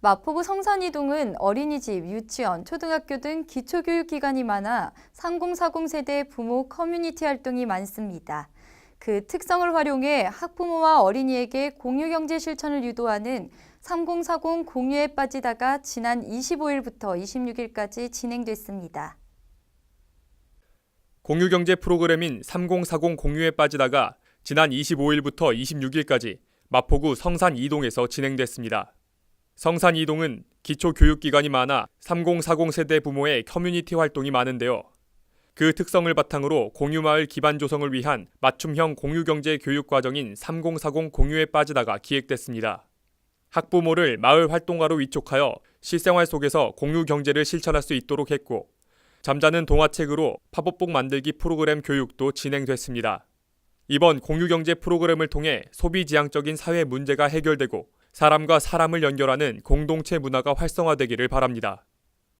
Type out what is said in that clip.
마포구 성산이동은 어린이집, 유치원, 초등학교 등 기초교육기관이 많아 3040 세대 부모 커뮤니티 활동이 많습니다. 그 특성을 활용해 학부모와 어린이에게 공유경제 실천을 유도하는 3040 공유에 빠지다가 지난 25일부터 26일까지 진행됐습니다. 공유경제 프로그램인 3040 공유에 빠지다가 지난 25일부터 26일까지 마포구 성산 이동에서 진행됐습니다. 성산 이동은 기초 교육기관이 많아 3040 세대 부모의 커뮤니티 활동이 많은데요. 그 특성을 바탕으로 공유마을 기반 조성을 위한 맞춤형 공유경제 교육과정인 3040 공유에 빠지다가 기획됐습니다. 학부모를 마을 활동가로 위촉하여 실생활 속에서 공유 경제를 실천할 수 있도록 했고 잠자는 동화책으로 팝업북 만들기 프로그램 교육도 진행됐습니다. 이번 공유 경제 프로그램을 통해 소비 지향적인 사회 문제가 해결되고 사람과 사람을 연결하는 공동체 문화가 활성화되기를 바랍니다.